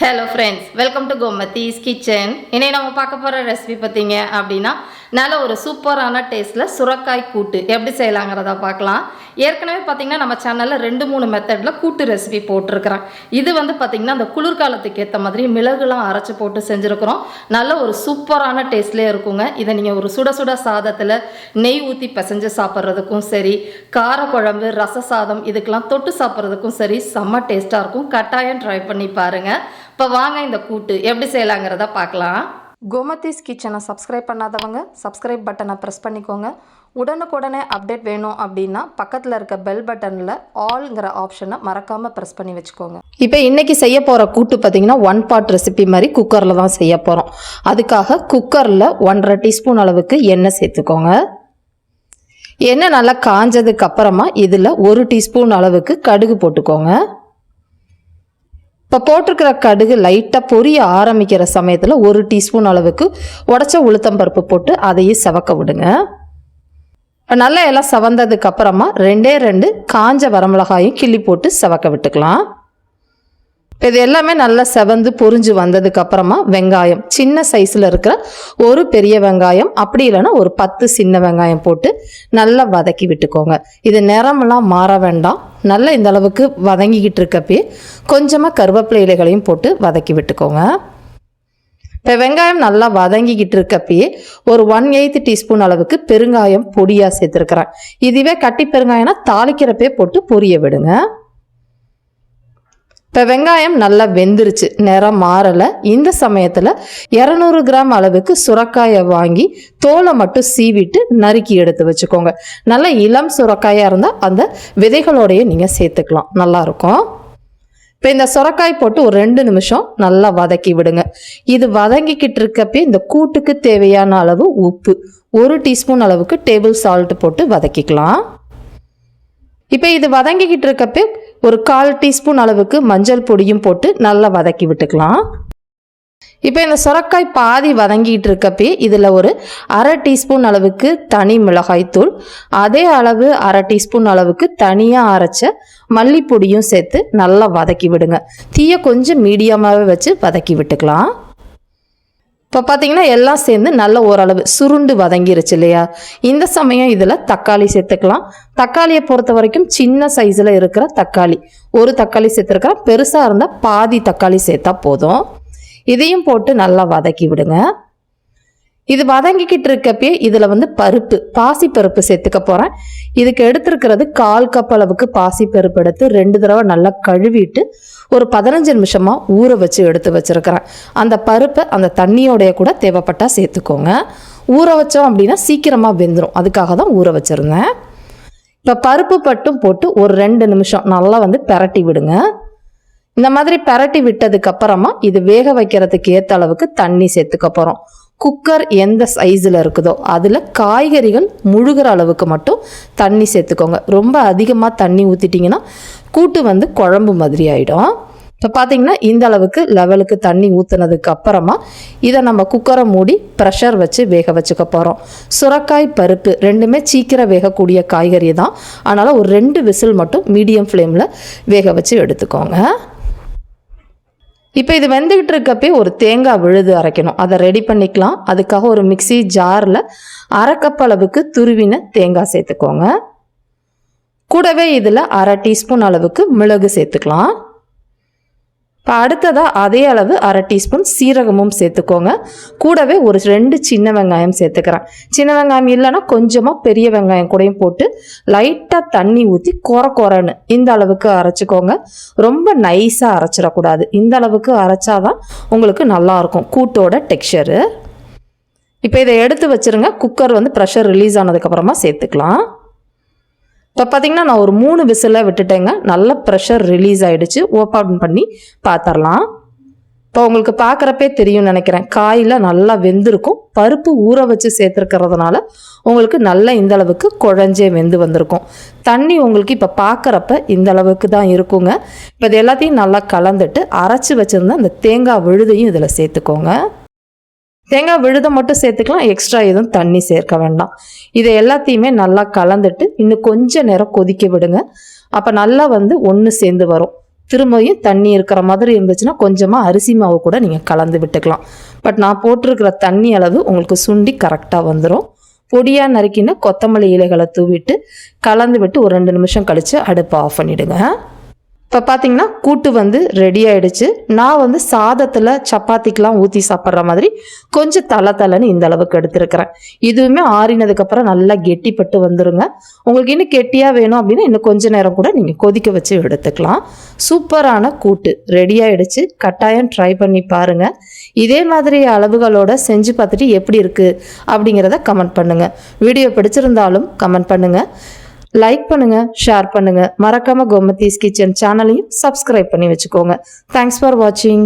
Hello friends welcome to Gomathi's kitchen இன்னைக்கு நம்ம பார்க்க போகிற ரெசிபி பார்த்தீங்க அப்படின்னா நல்ல ஒரு சூப்பரான டேஸ்ட்டில் சுரக்காய் கூட்டு. எப்படி செய்யலாங்கிறத பார்க்கலாம். ஏற்கனவே பார்த்தீங்கன்னா நம்ம சேனலில் ரெண்டு மூணு மெத்தடில் கூட்டு ரெசிபி போட்டிருக்கிறேன். இது வந்து பார்த்திங்கன்னா அந்த குளிர்காலத்துக்கு ஏற்ற மாதிரி மிளகுலாம் அரைச்சி போட்டு செஞ்சுருக்கிறோம். நல்ல ஒரு சூப்பரான டேஸ்ட்லேயே இருக்குங்க. இதை நீங்கள் ஒரு சுட சுட சாதத்தில் நெய் ஊற்றி பிசைஞ்சு சாப்பிட்றதுக்கும் சரி காரக்குழம்பு ரச சாதம் இதுக்கெல்லாம் தொட்டு சாப்பிட்றதுக்கும் சரி செம்ம டேஸ்ட்டாக இருக்கும். கட்டாயம் ட்ரை பண்ணி பாருங்கள் இப்போ வாங்க இந்த கூட்டு. எப்படி செய்யலாங்கிறத பார்க்கலாம் கோமதிஸ் கிச்சனை சப்ஸ்கிரைப் பண்ணாதவங்க சப்ஸ்கிரைப் பட்டனை ப்ரெஸ் பண்ணிக்கோங்க. உடனுக்குடனே அப்டேட் வேணும் அப்படின்னா பக்கத்தில் இருக்க பெல் பட்டனில் ஆல்ங்கிற ஆப்ஷனை மறக்காமல் ப்ரெஸ் பண்ணி வச்சுக்கோங்க. இப்போ இன்றைக்கி செய்ய போகிற கூட்டு பார்த்தீங்கன்னா ஒன் பாட் ரெசிபி மாதிரி குக்கரில் தான் செய்ய போகிறோம் அதுக்காக குக்கரில் ஒன்றரை டீஸ்பூன் அளவுக்கு எண்ணெய் சேர்த்துக்கோங்க. எண்ணெய் நல்லா காஞ்சதுக்கு அப்புறமா இதில் ஒரு டீஸ்பூன் அளவுக்கு கடுகு போட்டுக்கோங்க. இப்போ போட்டிருக்கிற கடுகு லைட்டாக பொரிய ஆரம்பிக்கிற சமயத்தில் ஒரு டீஸ்பூன் அளவுக்கு உடச்ச உளுத்தம்பருப்பு போட்டு அதையும் செவக்க விடுங்க. இப்போ நல்லா எல்லாம் செவந்ததுக்கு அப்புறமா ரெண்டே ரெண்டு காஞ்ச வரமிளகாயும் கிள்ளி போட்டு செவக்க விட்டுக்கலாம். இது எல்லாமே நல்லா செவந்து பொறிஞ்சு வந்ததுக்கு அப்புறமா வெங்காயம். சின்ன சைஸில் இருக்கிற ஒரு பெரிய வெங்காயம் அப்படி இல்லைன்னா ஒரு பத்து சின்ன வெங்காயம் போட்டு நல்லா வதக்கி விட்டுக்கோங்க. இது நிறமெல்லாம் மாற வேண்டாம். நல்லா இந்த அளவுக்கு வதங்கிக்கிட்டு இருக்கப்பே கொஞ்சமாக கருவேப்பிலை இலைகளையும் போட்டு வதக்கி விட்டுக்கோங்க. இப்போ வெங்காயம் நல்லா வதங்கிக்கிட்டு இருக்கப்பயே ஒரு ஒன் எயித்து டீஸ்பூன் அளவுக்கு பெருங்காயம் பொடியாக சேர்த்துருக்குறேன். இதுவே கட்டி பெருங்காயம்னா தாளிக்கிறப்பே போட்டு பொரிய விடுங்க. இப்போ வெங்காயம் நல்லா வெந்துருச்சு நிறம் மாறலை. இந்த சமயத்தில் இரநூறு கிராம் அளவுக்கு சுரக்காயை வாங்கி தோலை மட்டும் சீவிட்டு நறுக்கி எடுத்து வச்சுக்கோங்க. நல்ல இளம் சுரக்காயாக இருந்தால் அந்த விதைகளோடையே நீங்கள் சேர்த்துக்கலாம். நல்லாயிருக்கும். இப்போ இந்த சுரக்காய் போட்டு ஒரு ரெண்டு நிமிஷம் நல்லா வதக்கி விடுங்க. இது வதங்கிக்கிட்டு இருக்கப்பே இந்த கூட்டுக்கு தேவையான அளவு உப்பு ஒரு டீஸ்பூன் அளவுக்கு டேபிள் சால்ட் போட்டு வதக்கிக்கலாம். இப்போ இது வதங்கிக்கிட்டு இருக்கப்பே ஒரு கால் டீஸ்பூன் அளவுக்கு மஞ்சள் பொடியும் போட்டு நல்லா வதக்கி விட்டுக்கலாம். இப்போ இந்த சுரக்காய் பாதி வதங்கிட்டு இருக்கப்பே இதில் ஒரு அரை டீஸ்பூன் அளவுக்கு தனி மிளகாய்த்தூள் அதே அளவு அரை டீஸ்பூன் அளவுக்கு தனியாக அரைச்ச மல்லிப்பொடியும் சேர்த்து நல்லா வதக்கி விடுங்க. தீயை கொஞ்சம் மீடியமாகவே வச்சு வதக்கி விட்டுக்கலாம். இப்போ பார்த்தீங்கன்னா எல்லாம் சேர்ந்து நல்ல ஓரளவு சுருண்டு வதங்கிருச்சு இல்லையா? இந்த சமயம் இதில் தக்காளி சேர்த்துக்கலாம். தக்காளியை பொறுத்த வரைக்கும் சின்ன சைஸில் இருக்கிற தக்காளி. ஒரு தக்காளி சேர்த்துருக்கிறேன். பெருசாக இருந்தால் பாதி தக்காளி சேர்த்தா போதும். இதையும் போட்டு நல்லா வதக்கி விடுங்க. இது வதங்கிக்கிட்டு இருக்கப்பே இதில் வந்து பருப்பு பாசி பருப்பு சேர்த்துக்க போகிறேன் இதுக்கு எடுத்திருக்கிறது கால் கப் அளவுக்கு பாசி பருப்பு எடுத்து ரெண்டு தடவை நல்லா கழுவிட்டு ஒரு பதினஞ்சு நிமிஷமாக ஊற வச்சு எடுத்து வச்சுருக்கிறேன். அந்த பருப்பை அந்த தண்ணியோடைய கூட தேவைப்பட்டால் சேர்த்துக்கோங்க. ஊற வச்சோம் அப்படின்னா சீக்கிரமாக வெந்துடும் அதுக்காக தான் ஊற வச்சுருந்தேன். இப்போ பருப்பு பட்டும் போட்டு ஒரு ரெண்டு நிமிஷம் நல்லா வந்து பெரட்டி விடுங்க. இந்த மாதிரி பெரட்டி விட்டதுக்கு அப்புறமா இது வேக வைக்கிறதுக்கு ஏற்ற அளவுக்கு தண்ணி சேர்த்துக்க போகிறோம் குக்கர் எந்த சைஸில் இருக்குதோ அதில் காய்கறிகள் முழுகிற அளவுக்கு மட்டும் தண்ணி சேர்த்துக்கோங்க. ரொம்ப அதிகமாக தண்ணி ஊற்றிட்டிங்கன்னா கூட்டு வந்து குழம்பு மாதிரி ஆகிடும் இப்போ பார்த்தீங்கன்னா இந்த அளவுக்கு லெவலுக்கு தண்ணி ஊற்றுனதுக்கு அப்புறமா இதை நம்ம குக்கரை மூடி ப்ரெஷர் வச்சு வேக வச்சுக்க போகிறோம் சுரக்காய் பருப்பு ரெண்டுமே சீக்கிரம் வேகக்கூடிய காய்கறி தான். அதனால் ஒரு ரெண்டு விசில் மட்டும் மீடியம் ஃப்ளேமில் வேக வச்சு எடுத்துக்கோங்க. இப்போ இது வெந்துக்கிட்டு இருக்கப்பே ஒரு தேங்காய் விழுது அரைக்கணும். அதை ரெடி பண்ணிக்கலாம். அதுக்காக ஒரு மிக்சி ஜாரில் அரை கப் அளவுக்கு துருவின தேங்காய் சேர்த்துக்கோங்க. கூடவே இதில் அரை டீஸ்பூன் அளவுக்கு மிளகு சேர்த்துக்கலாம். இப்போ அடுத்ததாக அதே அளவு அரை டீஸ்பூன் சீரகமும் சேர்த்துக்கோங்க. கூடவே ஒரு ரெண்டு சின்ன வெங்காயம் சேர்த்துக்கிறேன். சின்ன வெங்காயம் இல்லைன்னா கொஞ்சமாக பெரிய வெங்காயம் கூடயும் போட்டு லைட்டாக தண்ணி ஊற்றி கொர குறைன்னு இந்த அளவுக்கு அரைச்சிக்கோங்க. ரொம்ப நைஸாக அரைச்சிடக்கூடாது. இந்த அளவுக்கு அரைச்சாதான் உங்களுக்கு நல்லாயிருக்கும் கூட்டோட டெக்ஸ்சரு. இப்போ இதை எடுத்து வச்சுருங்க. குக்கர் வந்து ப்ரெஷர் ரிலீஸ் ஆனதுக்கப்புறமா சேர்த்துக்கலாம். இப்போ பார்த்தீங்கன்னா நான் ஒரு மூணு விசிலை விட்டுட்டேங்க. நல்ல ப்ரெஷர் ரிலீஸ் ஆகிடுச்சு ஓப்பன் பண்ணி பார்த்துடலாம் இப்போ உங்களுக்கு பார்க்குறப்பே தெரியும்னு நினைக்கிறேன். காயில் நல்லா வெந்திருக்கும். பருப்பு ஊற வச்சு சேர்த்துருக்கிறதுனால உங்களுக்கு நல்ல இந்த அளவுக்கு குழஞ்சே வெந்து வந்திருக்கும். தண்ணி உங்களுக்கு இப்போ பார்க்குறப்ப இந்த அளவுக்கு தான் இருக்குங்க. இப்போ இது எல்லாத்தையும் நல்லா கலந்துட்டு அரைச்சி வச்சுருந்த அந்த தேங்காய் விழுதையும் இதில் சேர்த்துக்கோங்க. தேங்காய் விழுதை மட்டும் சேர்த்துக்கலாம் எக்ஸ்ட்ரா எதுவும் தண்ணி சேர்க்க வேண்டாம். இதை எல்லாத்தையுமே நல்லா கலந்துட்டு இன்னும் கொஞ்சம் நேரம் கொதிக்க விடுங்க. அப்போ நல்லா வந்து ஒன்று சேர்ந்து வரும். திரும்பியும் தண்ணி இருக்கிற மாதிரி இருந்துச்சுன்னா கொஞ்சமாக அரிசி மாவு கூட நீங்கள் கலந்து விட்டுக்கலாம். பட் நான் போட்டிருக்கிற தண்ணி அளவு உங்களுக்கு சுண்டி கரெக்டாக வந்துடும் பொடியாக நறுக்கின கொத்தமல்லி இலைகளை தூவிட்டு கலந்து விட்டு ஒரு ரெண்டு நிமிஷம் கழித்து அடுப்பை ஆஃப் பண்ணிவிடுங்க இப்போ பார்த்தீங்கன்னா கூட்டு வந்து ரெடி ஆயிடுச்சு. நான் வந்து சாதத்தில் சப்பாத்திக்கெலாம் ஊற்றி சாப்பிட்ற மாதிரி கொஞ்சம் தலை தலைன்னு இந்த அளவுக்கு எடுத்துருக்கிறேன். இதுவுமே ஆறினதுக்கப்புறம் நல்லா கெட்டிப்பட்டு வந்துருங்க. உங்களுக்கு இன்னும் கெட்டியாக வேணும் அப்படின்னா இன்னும் கொஞ்சம் நேரம் கூட நீங்கள் கொதிக்க வச்சு எடுத்துக்கலாம். சூப்பரான கூட்டு ரெடி ஆயிடுச்சு. கட்டாயம் ட்ரை பண்ணி பாருங்கள் இதே மாதிரி அளவுகளோட செஞ்சு பார்த்துட்டு எப்படி இருக்குது அப்படிங்கிறத கமெண்ட் பண்ணுங்கள் வீடியோ பிடிச்சிருந்தாலும் கமெண்ட் பண்ணுங்கள் லைக் பண்ணுங்க ஷேர் பண்ணுங்க. மறக்காம கோமதீஸ் கிச்சன் சேனலையும் சப்ஸ்கிரைப் பண்ணி வச்சுக்கோங்க. தேங்க்ஸ் ஃபார் வாட்சிங்